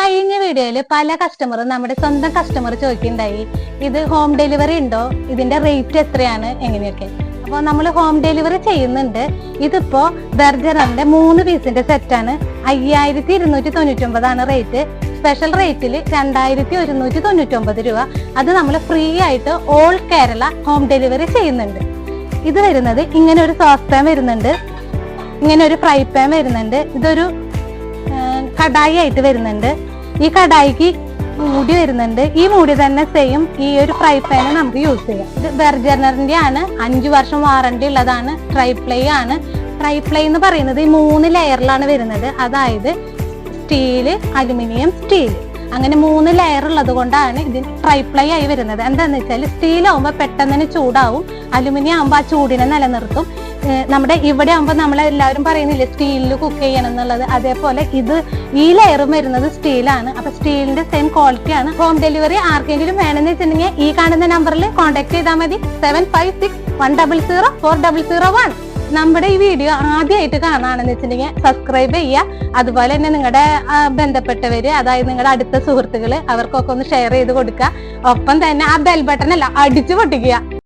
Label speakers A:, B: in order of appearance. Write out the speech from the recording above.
A: കഴിഞ്ഞ വീഡിയോയിൽ പല കസ്റ്റമറും നമ്മുടെ സ്വന്തം കസ്റ്റമർ ചോദിക്കുന്നുണ്ടായി ഇത് ഹോം ഡെലിവറി ഉണ്ടോ? ഇതിന്റെ റേറ്റ് എത്രയാണ്? എങ്ങനെയൊക്കെ. അപ്പോൾ നമ്മൾ ഹോം ഡെലിവറി ചെയ്യുന്നുണ്ട്. ഇതിപ്പോ ബർജറിന്റെ മൂന്ന് പീസിന്റെ സെറ്റാണ് അയ്യായിരത്തി ഇരുന്നൂറ്റി തൊണ്ണൂറ്റി ഒമ്പതാണ് റേറ്റ് സ്പെഷ്യൽ റേറ്റിൽ രണ്ടായിരത്തി ഒരുന്നൂറ്റി തൊണ്ണൂറ്റി ഒമ്പത് രൂപ. അത് നമ്മൾ ഫ്രീ ആയിട്ട് ഓൾ കേരള ഹോം ഡെലിവറി ചെയ്യുന്നുണ്ട്. ഇത് വരുന്നത് ഇങ്ങനെ ഒരു സോസ് പാൻ വരുന്നുണ്ട്. ഇങ്ങനെ ഒരു ഫ്രൈ പാൻ വരുന്നുണ്ട്. ഇതൊരു കടായി ആയിട്ട് വരുന്നുണ്ട്. ഈ കടായിക്ക് മൂടി വരുന്നുണ്ട്. ഈ മൂടി തന്നെ സെയിം ഈ ഒരു ഫ്രൈ പാന് നമുക്ക് യൂസ് ചെയ്യാം. ഇത് ബെർജനറിന്റെ ആണ്. അഞ്ചു വർഷം വാറണ്ടി ഉള്ളതാണ്. ട്രൈ പ്ലൈ ആണ്. ട്രൈ പ്ലൈ എന്ന് പറയുന്നത് ഈ മൂന്ന് ലെയറിലാണ് വരുന്നത്. അതായത് സ്റ്റീൽ അലുമിനിയം സ്റ്റീൽ അങ്ങനെ മൂന്ന് ലെയർ ഉള്ളത് കൊണ്ടാണ് ഇതിന് ട്രൈപ്ലൈ ആയി വരുന്നത്. എന്താണെന്ന് വെച്ചാൽ സ്റ്റീൽ ആവുമ്പോൾ പെട്ടെന്ന് തന്നെ ചൂടാവും. അലുമിനിയം ആകുമ്പോൾ ആ ചൂടിനെ നിലനിർത്തും. നമ്മുടെ ഇവിടെ ആകുമ്പോൾ നമ്മളെല്ലാവരും പറയുന്നില്ല സ്റ്റീലിൽ കുക്ക് ചെയ്യണം എന്നുള്ളത്. അതേപോലെ ഇത് ഈ ലെയറും വരുന്നത് സ്റ്റീലാണ് അപ്പൊ സ്റ്റീലിന്റെ സെയിം ക്വാളിറ്റിയാണ് ഹോം ഡെലിവറി ആർക്കെങ്കിലും വേണമെന്ന് വെച്ചിട്ടുണ്ടെങ്കിൽ ഈ കാണുന്ന നമ്പറിൽ കോൺടാക്ട് ചെയ്താൽ മതി. Seven five six one double zero four double zero one നമ്മുടെ ഈ വീഡിയോ ആദ്യമായിട്ട് കാണുകയാണെന്ന് വെച്ചിട്ടുണ്ടെങ്കിൽ സബ്സ്ക്രൈബ് ചെയ്യുക. അതുപോലെ തന്നെ നിങ്ങളുടെ ബന്ധപ്പെട്ടവര് അതായത് നിങ്ങളുടെ അടുത്ത സുഹൃത്തുക്കൾ അവർക്കൊക്കെ ഒന്ന് ഷെയർ ചെയ്ത് കൊടുക്കുക. ഒപ്പം തന്നെ ആ ബെൽ ബട്ടൺ അല്ല അടിച്ചു പൊട്ടിക്കുക.